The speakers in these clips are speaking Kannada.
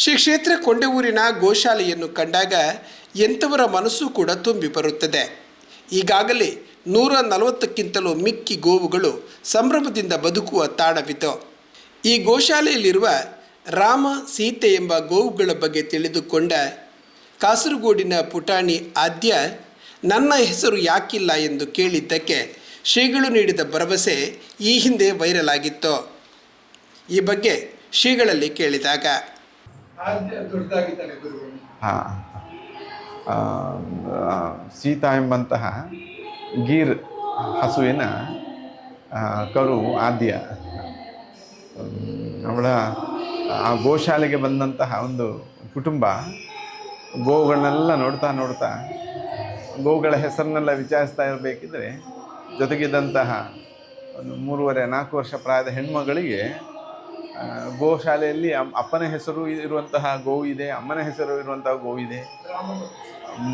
ಶ್ರೀ ಕ್ಷೇತ್ರ ಕೊಂಡೆಊರಿನ ಗೋಶಾಲೆಯನ್ನು ಕಂಡಾಗ ಎಂಥವರ ಮನಸ್ಸು ಕೂಡ ತುಂಬಿ ಬರುತ್ತದೆ. ಈಗಾಗಲೇ ನೂರ ನಲವತ್ತಕ್ಕಿಂತಲೂ ಮಿಕ್ಕಿ ಗೋವುಗಳು ಸಂಭ್ರಮದಿಂದ ಬದುಕುವ ತಾಣವಿತು ಈ ಗೋಶಾಲೆಯಲ್ಲಿರುವ ರಾಮ, ಸೀತೆ ಎಂಬ ಗೋವುಗಳ ಬಗ್ಗೆ ತಿಳಿದುಕೊಂಡ ಕಾಸರಗೋಡಿನ ಪುಟಾಣಿ ಆದ್ಯ, ನನ್ನ ಹೆಸರು ಯಾಕಿಲ್ಲ ಎಂದು ಕೇಳಿದ್ದಕ್ಕೆ ಶ್ರೀಗಳು ನೀಡಿದ ಭರವಸೆ ಈ ಹಿಂದೆ ವೈರಲ್ ಆಗಿತ್ತು ಈ ಬಗ್ಗೆ ಶ್ರೀಗಳಲ್ಲಿ ಕೇಳಿದಾಗ ಆದ್ಯ ದೊಡ್ಡದಾಗಿದ್ದಾನೆ ಗುರುಗಳು ಹಾಂ ಸೀತಾ ಎಂಬಂತಹ ಗೀರ್ ಹಸುವಿನ ಕರು ಆದ್ಯ. ಅವಳ, ಆ ಗೋಶಾಲೆಗೆ ಬಂದಂತಹ ಒಂದು ಕುಟುಂಬ, ಗೋವುಗಳನ್ನೆಲ್ಲ ನೋಡ್ತಾ ನೋಡ್ತಾ, ಗೋವುಗಳ ಹೆಸರನ್ನೆಲ್ಲ ವಿಚಾರಿಸ್ತಾ ಇರಬೇಕಿದ್ರೆ ಜೊತೆಗಿದ್ದಂತಹ ಒಂದು ಮೂರುವರೆ, ನಾಲ್ಕು ವರ್ಷ ಪ್ರಾಯದ ಹೆಣ್ಮಗಳಿಗೆ ಗೋಶಾಲೆಯಲ್ಲಿ ಅಪ್ಪನ ಹೆಸರು ಇರುವಂತಹ ಗೋವು ಇದೆ, ಅಮ್ಮನ ಹೆಸರು ಇರುವಂತಹ ಇದೆ.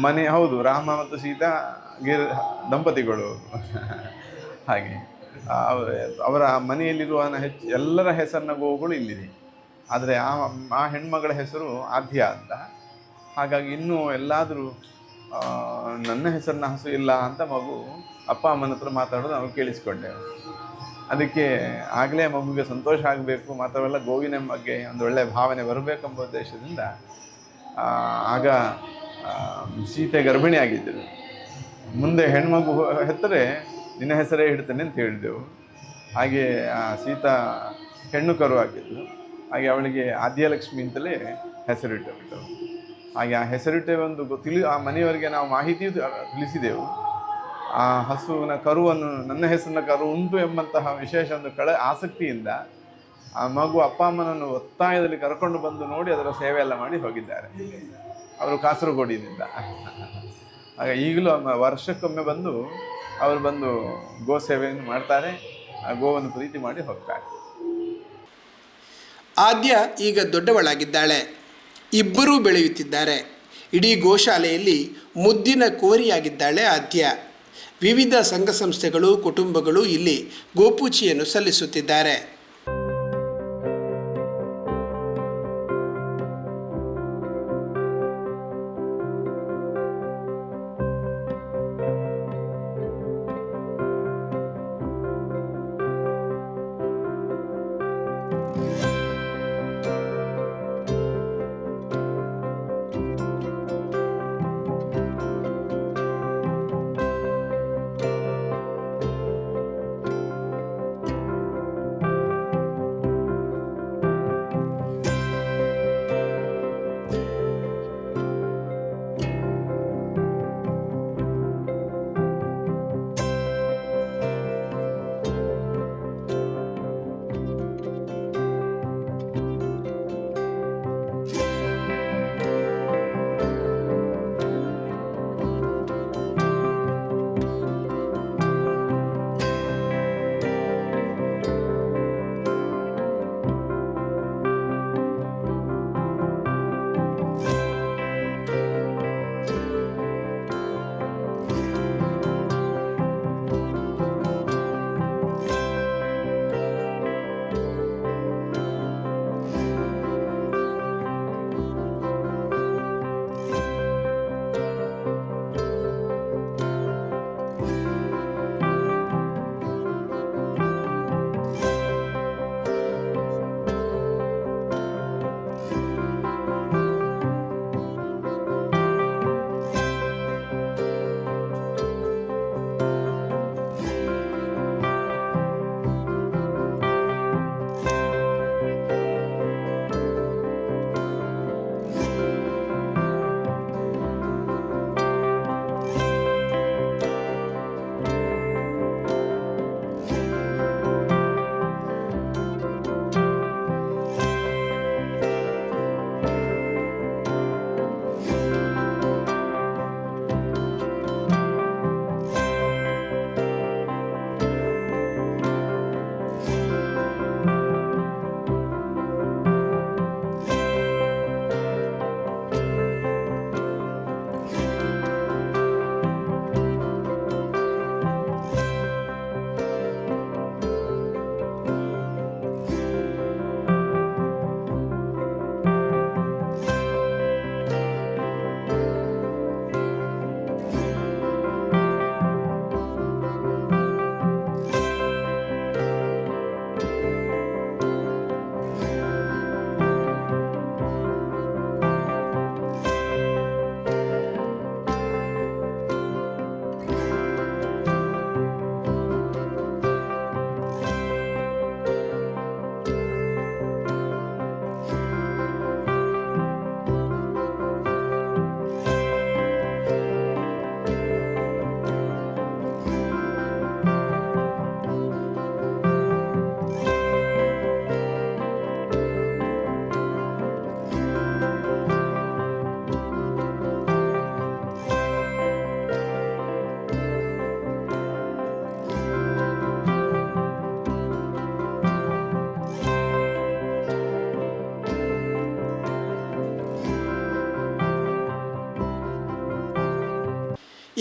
ಮನೆ, ಹೌದು, ರಾಮ ಮತ್ತು ಸೀತಾ ಗಿರ್ ದಂಪತಿಗಳು. ಹಾಗೆ. ಅವರ ಮನೆಯಲ್ಲಿರುವ ಹೆಚ್ಚು ಎಲ್ಲರ ಹೆಸರಿನ ಗೋವುಗಳು ಇಲ್ಲಿದೆ. ಆದರೆ ಆ ಆ ಹೆಣ್ಮಗಳ ಹೆಸರು ಆದ್ಯ ಅಂತ. ಹಾಗಾಗಿ ಇನ್ನೂ ಎಲ್ಲಾದರೂ ನನ್ನ ಹೆಸರಿನ ಹಸು ಇಲ್ಲ ಅಂತ ಮಗು ಅಪ್ಪ ಅಮ್ಮನ ಹತ್ರ ಮಾತಾಡೋದು ನಾವು ಕೇಳಿಸ್ಕೊಂಡೆವು ಅದಕ್ಕೆ ಆಗಲೇ ಮಗುವಿಗೆ ಸಂತೋಷ ಆಗಬೇಕು, ಮಾತ್ರವಲ್ಲ ಗೋವಿನ ಬಗ್ಗೆ ಒಂದು ಒಳ್ಳೆಯ ಭಾವನೆ ಬರಬೇಕೆಂಬ ಉದ್ದೇಶದಿಂದ ಆಗ ಸೀತೆ ಗರ್ಭಿಣಿ ಆಗಿದ್ದರು ಮುಂದೆ ಹೆಣ್ಮಗು ಹೆತ್ತರೆ ನಿನ್ನ ಹೆಸರೇ ಇಡ್ತೇನೆ ಅಂತ ಹೇಳಿದೆವು. ಹಾಗೆ, ಆ, ಸೀತಾ ಹೆಣ್ಣು ಕರು ಆಗಿದ್ಲು ಹಾಗೆ ಅವಳಿಗೆ ಆದ್ಯಲಕ್ಷ್ಮಿ ಅಂತಲೇ ಹೆಸರಿಟ್ಟು ಹಾಗೆ ಆ ಹೆಸರಿಟ್ಟೆ ಒಂದು ತಿಳಿ ಆ ಮನೆಯವರಿಗೆ ನಾವು ಮಾಹಿತಿ ತಿಳಿಸಿದೆವು. ಆ ಹಸುವಿನ ಕರುವನ್ನು, ನನ್ನ ಹೆಸರಿನ ಕರು ಉಂಟು ಎಂಬಂತಹ ವಿಶೇಷ ಒಂದು ಕಳೆ ಆಸಕ್ತಿಯಿಂದ ಆ ಮಗು ಅಪ್ಪ ಅಮ್ಮನನ್ನು ಒತ್ತಾಯದಲ್ಲಿ ಕರ್ಕೊಂಡು ಬಂದು ನೋಡಿ ಅದರ ಸೇವೆ ಎಲ್ಲ ಮಾಡಿ ಹೋಗಿದ್ದಾರೆ. ಅವರು ಕಾಸರಗೋಡಿನಿಂದ. ಆಗ ಈಗಲೂ ವರ್ಷಕ್ಕೊಮ್ಮೆ ಬಂದು ಅವರು ಬಂದು ಗೋ ಸೇವೆಯನ್ನು ಮಾಡ್ತಾರೆ. ಆ ಗೋವನ್ನು ಪ್ರೀತಿ ಮಾಡಿ ಹೋಗ್ತಾರೆ. ಆದ್ಯ ಈಗ ದೊಡ್ಡವಳಾಗಿದ್ದಾಳೆ. ಇಬ್ಬರೂ ಬೆಳೆಯುತ್ತಿದ್ದಾರೆ. ಇಡೀ ಗೋಶಾಲೆಯಲ್ಲಿ ಮುದ್ದಿನ ಕೋರಿಯಾಗಿದ್ದಾಳೆ ಆದ್ಯ. ವಿವಿಧ ಸಂಘ ಸಂಸ್ಥೆಗಳು ಕುಟುಂಬಗಳು ಇಲ್ಲಿ ಗೋಪೂಜೆಯನ್ನು ಸಲ್ಲಿಸುತ್ತಿದ್ದಾರೆ.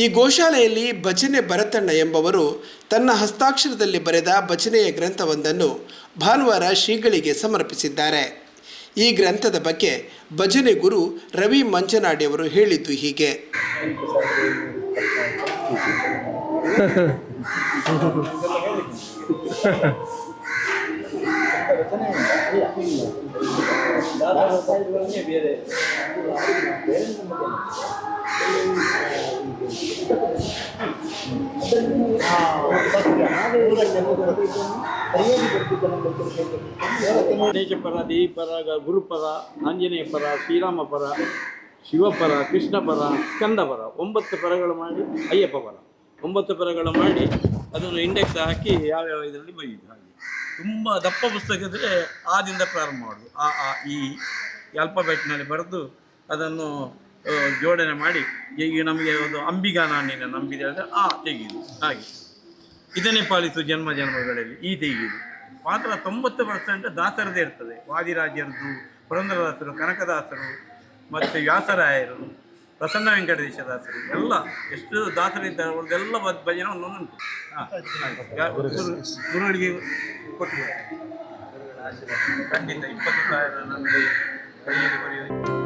ಈ ಗೋಶಾಲೆಯಲ್ಲಿ ಭಜನೆ ಭರತಣ್ಣ ಎಂಬವರು ತನ್ನ ಹಸ್ತಾಕ್ಷರದಲ್ಲಿ ಬರೆದ ಭಜನೆಯ ಗ್ರಂಥವೊಂದನ್ನು ಭಾನುವಾರ ಶ್ರೀಗಳಿಗೆ ಸಮರ್ಪಿಸಿದ್ದಾರೆ ಈ ಗ್ರಂಥದ ಬಗ್ಗೆ ಭಜನೆ ಗುರು ರವಿ ಮಂಜನಾಡಿಯವರು ಹೇಳಿದ್ದು ಹೀಗೆ ಗಣೇಶ ಪರ ದೇವಿ ಪರ ಗುರುಪರ ಆಂಜನೇಯ ಪರ ಶ್ರೀರಾಮ ಪರ ಶಿವಪರ ಕೃಷ್ಣ ಪರ ಸ್ಕಂದ ಪರ ಒಂಬತ್ತು ಪರಗಳು ಮಾಡಿ ಅಯ್ಯಪ್ಪ ಪರ ಒಂಬತ್ತು ಪರಗಳು ಮಾಡಿ ಅದನ್ನು ಇಂಡೆಕ್ಸ್ ಹಾಕಿ ಯಾವ್ಯಾವ ಇದರಲ್ಲಿ ಬೈಯುದು ಹಾಗೆ. ತುಂಬ ದಪ್ಪ ಪುಸ್ತಕ ಇದ್ರೆ ಆದಿಂದ ಪ್ರಾರಂಭ ಮಾಡೋದು. ಆ ಆ, ಈ ಅಲ್ಫಾಬೆಟ್ನಲ್ಲಿ ಬರೆದು ಅದನ್ನು ಜೋಡಣೆ ಮಾಡಿ, ಈಗ ನಮಗೆ ಒಂದು ಅಂಬಿಗಾನ ಹಣ್ಣಿನ ನಂಬಿದೆ ಅಂದರೆ, ಆ ತೆಗೆಯುದು ಹಾಗೆ. ಇದನ್ನೇ ಪಾಲಿಸು ಜನ್ಮ ಜನ್ಮಗಳಲ್ಲಿ, ಈ ತೆಗೆಯುವುದು ಮಾತ್ರ ತೊಂಬತ್ತು ಪರ್ಸೆಂಟ್ ದಾಸರದೇ ಇರ್ತದೆ. ವಾದಿರಾಜರದ್ದು, ಪುರಂದ್ರದಾಸರು, ಕನಕದಾಸರು, ಮತ್ತು ವ್ಯಾಸರಾಯರು, ಪ್ರಸನ್ನ ವೆಂಕಟೇಶ ದಾಸರು, ಎಲ್ಲ ಎಷ್ಟು ದಾಸರಿದ್ದಾರೆ ಅವ್ರದ್ದೆಲ್ಲ ಭಜನೆ ಒಂದೊಂದುಂಟು ಹಾಂ ಗುರು, ಗುರುಗಳಿಗೆ ಕೊಟ್ಟಿದ್ದಾರೆ ಖಂಡಿತ ಇಪ್ಪತ್ತು ಸಾವಿರ ನನಗೆ ಕೈಯಲ್ಲಿ ಬರೆಯೋದು